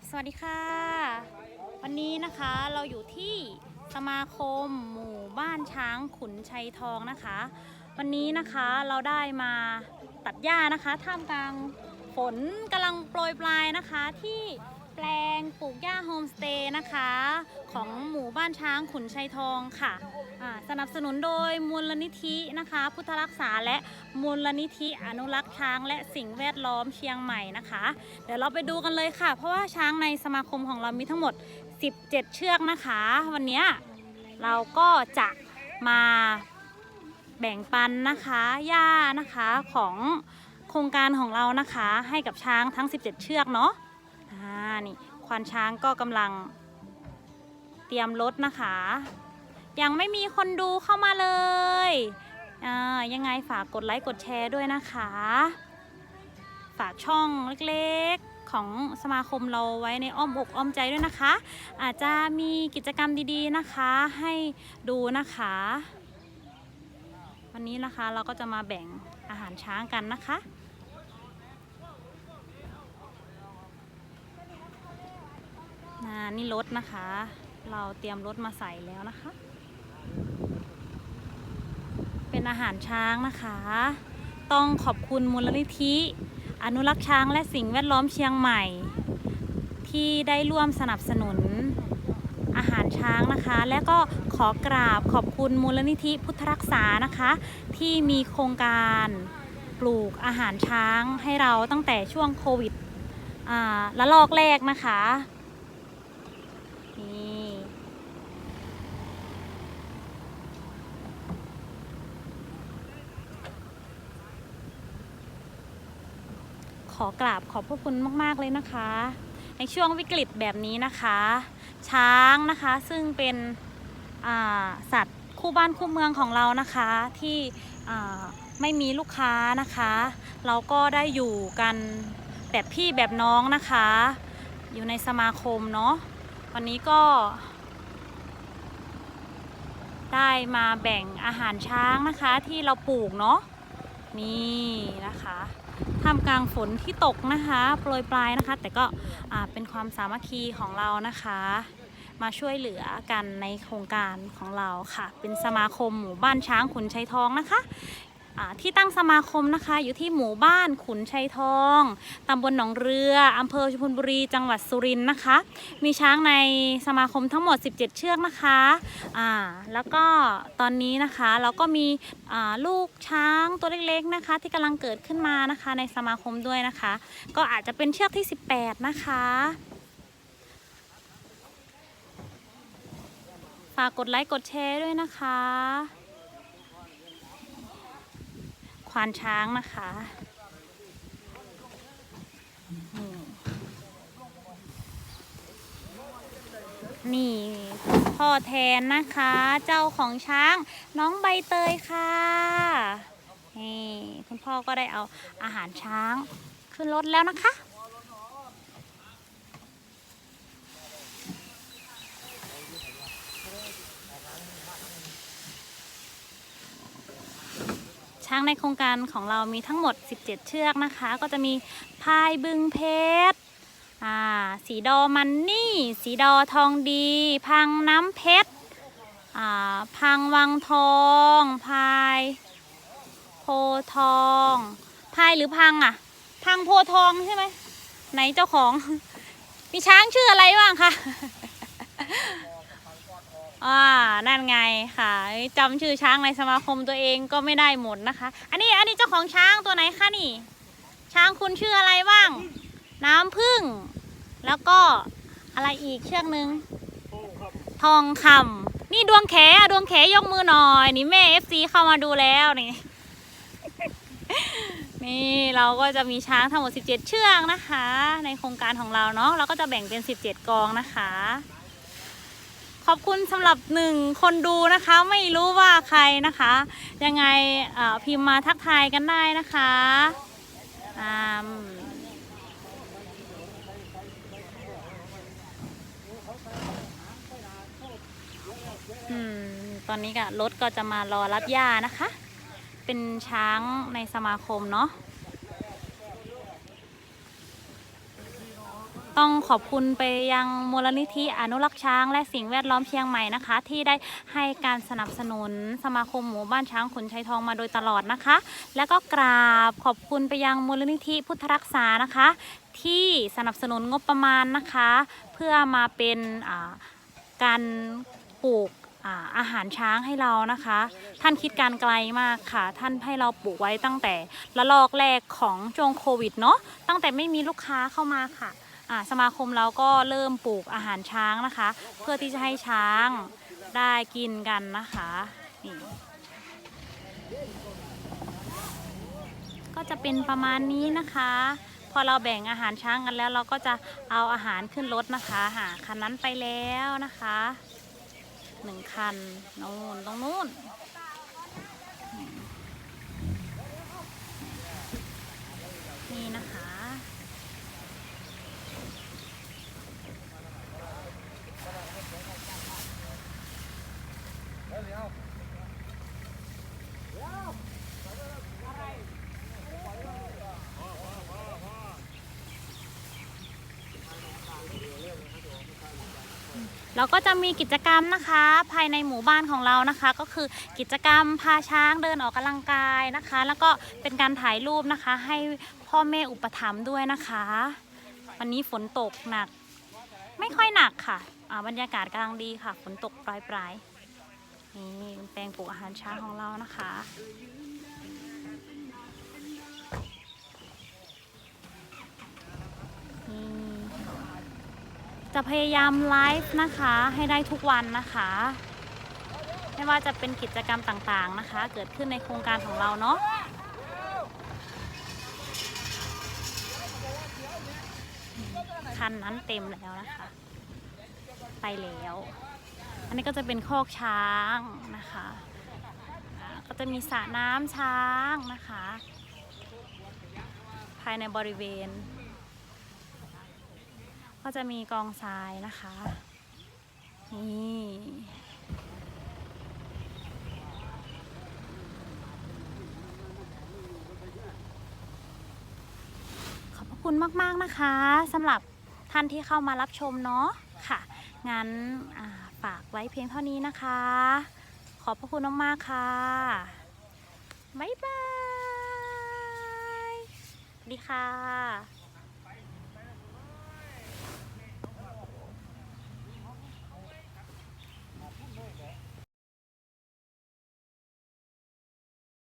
บสวัสดีค่ะ วันนี้นะคะเราอยู่ที่สมาคมหมู่บ้านช้างขุนชัยทองนะคะ วันนี้นะคะเราได้มาตัดหญ้านะคะ ท่ามกลางฝนกำลังโปรยปลายนะคะที่ ปลงปลูกหญ้าโฮมสเตย์นะคะ ของหมู่บ้านช้างขุนชัยทองค่ะสนับสนุนโดยมูลนิธินะคะ พุทธรักษาและมูลนิธิอนุรักษ์ช้างและสิ่งแวดล้อมเชียงใหม่นะคะ เดี๋ยวเราไปดูกันเลยค่ะ เพราะว่าช้างในสมาคมของเรามีทั้งหมด 17 เชือกนะคะ วันนี้เราก็จะมาแบ่งปันนะคะหญ้านะคะของโครงการของเรานะคะ ให้กับช้างทั้ง 17 เชือกเนาะ อ่านี่ควานช้างก็กำลังเตรียมรถนะคะ ยังไม่มีคนดูเข้ามาเลยอ่ายังไงฝากกดไลค์กดแชร์ด้วยนะคะ ฝากช่องเล็กๆของสมาคมเราไว้ในอ้อมอกอ้อมใจด้วยนะคะ อาจจะมีกิจกรรมดีๆนะคะให้ดูนะคะ วันนี้นะคะเราก็จะมาแบ่งอาหารช้างกันนะคะ นี่รถนะคะ เราเตรียมรถมาใส่แล้วนะคะ เป็นอาหารช้างนะคะ ต้องขอบคุณมูลนิธิ อนุรักษ์ช้างและสิ่งแวดล้อมเชียงใหม่ ที่ได้ร่วมสนับสนุนอาหารช้างนะคะ และก็ขอกราบขอบคุณมูลนิธิพุทธรักษานะคะ ที่มีโครงการปลูกอาหารช้างให้เราตั้งแต่ช่วงโควิดละลอกแรกนะคะ นี่ขอกราบขอบพระคุณมาก ๆ เลยนะคะ ในช่วงวิกฤตแบบนี้นะคะ ช้างนะคะซึ่งเป็นสัตว์คู่บ้านคู่เมืองของเรานะคะที่ไม่มีลูกค้านะคะ เราก็ได้อยู่กันแบบพี่แบบน้องนะคะ อยู่ในสมาคมเนาะ วันนี้ก็ ได้มาแบ่งอาหารช้างนะคะที่เราปลูกเนาะนี่นะคะท่ามกลางฝนที่ตกนะคะโปรยปลายนะคะ แต่ก็เป็นความสามัคคีของเรานะคะ มาช่วยเหลือกันในโครงการของเราค่ะ เป็นสมาคมหมู่บ้านช้างขุนชัยทองนะคะ ที่ตั้งสมาคมนะคะ อยู่ที่หมู่บ้านขุนชัยทองตำบลหนองเรืออำเภอชุมพลบุรีจังหวัดสุรินทร์นะคะ มีช้างในสมาคมทั้งหมด 17 เชือกนะคะอ่าแล้วก็ตอนนี้นะคะเราก็มีลูกช้างตัวเล็กๆนะคะ ที่กำลังเกิดขึ้นมานะคะในสมาคมด้วยนะคะ ก็อาจจะเป็นเชือกที่ 18 นะคะฝากกดไลค์กดแชร์ด้วยนะคะ ควานช้างนะคะนี่พ่อแทนนะคะ เจ้าของช้างน้องใบเตยค่ะนี่คุณพ่อก็ได้เอาอาหารช้างขึ้นรถแล้วนะคะ ช้างในโครงการของเรามีทั้งหมด 17 เชือกนะคะ ก็จะมีพายบึงเพชรอ่าสีดอมันนี่ สีดอทองดี พังน้ำเพชรอ่าพังวังทอง พายโพทอง พายหรือพังอะ พังโพทองใช่ไหมไหนเจ้าของ มีช้างชื่ออะไรบ้างคะ อ่านั่นไงค่ะจำชื่อช้างในสมาคมตัวเองก็ไม่ได้หมดนะคะ อันนี้อันนี้เจ้าของช้างตัวไหนคะนี่ ช้างคุณชื่ออะไรบ้าง น้ำพึ่ง แล้วก็อะไรอีกเชือกนึง ทองคำนี่ดวงแขอะดวงแขยกมือหน่อย นี่แม่เอฟซีเข้ามาดูแล้วนี่ นี่เราก็จะมีช้างทั้งหมด 17 เชือกนะคะ ในโครงการของเราเนาะเราก็จะแบ่งเป็น 17 กองนะคะ ขอบคุณสำหรับหนึ่งคนดูนะคะ ไม่รู้ว่าใครนะคะ ยังไงพิมพ์มาทักทายกันได้นะคะอ่ามอืมตอนนี้ก็รถก็จะมารอรับย่านะคะ เป็นช้างในสมาคมเนาะ ต้องขอบคุณไปยังมูลนิธิอนุรักษ์ช้าง และสิ่งแวดล้อมเชียงใหม่นะคะ ที่ได้ให้การสนับสนุนสมาคมหมู่บ้านช้างขุนชัยทองมาโดยตลอดนะคะ แล้วก็กราบขอบคุณไปยังมูลนิธิพุทธรักษานะคะ ที่สนับสนุนงบประมาณนะคะ เพื่อมาเป็นการปลูกอาหารช้างให้เรานะคะ ท่านคิดการไกลมากค่ะ ท่านให้เราปลูกไว้ตั้งแต่ละลอกแรกของช่วงโควิดเนาะตั้งแต่ไม่มีลูกค้าเข้ามาค่ะ สมาคมเราก็เริ่มปลูกอาหารช้างนะคะ เพื่อที่จะให้ช้างได้กินกันนะคะนี่ก็จะเป็นประมาณนี้นะคะ พอเราแบ่งอาหารช้างกันแล้ว เราก็จะเอาอาหารขึ้นรถนะคะหาคันนั้นไปแล้วนะคะหนึ่งคันนู่นตรงนู้นนะคะ เราก็จะมีกิจกรรมนะคะ ภายในหมู่บ้านของเรานะคะ ก็คือกิจกรรมพาช้างเดินออกกำลังกายนะคะ แล้วก็เป็นการถ่ายรูปนะคะ ให้พ่อแม่อุปถัมภ์ด้วยนะคะ วันนี้ฝนตกหนัก ไม่ค่อยหนักค่ะอ่าบรรยากาศกำลังดีค่ะฝนตกปลายปลายๆนี่เป็นแปลงปลูกอาหารช้างของเรานะคะ จะพยายามไลฟ์นะคะให้ได้ทุกวันนะคะ ไม่ว่าจะเป็นกิจกรรมต่างๆนะคะ เกิดขึ้นในโครงการของเราเนาะคันนั้นเต็มแล้วนะคะ ไปแล้ว อันนี้ก็จะเป็นคอกช้างนะคะก็จะมีสระน้ำช้างนะคะ ภายในบริเวณ ก็จะมีกองทรายนะคะ นี่ขอบคุณมาก ๆ นะคะสำหรับท่านที่เข้ามารับชมเนาะค่ะ งั้นาฝากไว้เพียงเท่านี้นะคะ ขอบพระคุณมาก ๆ ค่ะ บ๊ายบาย ดีค่ะ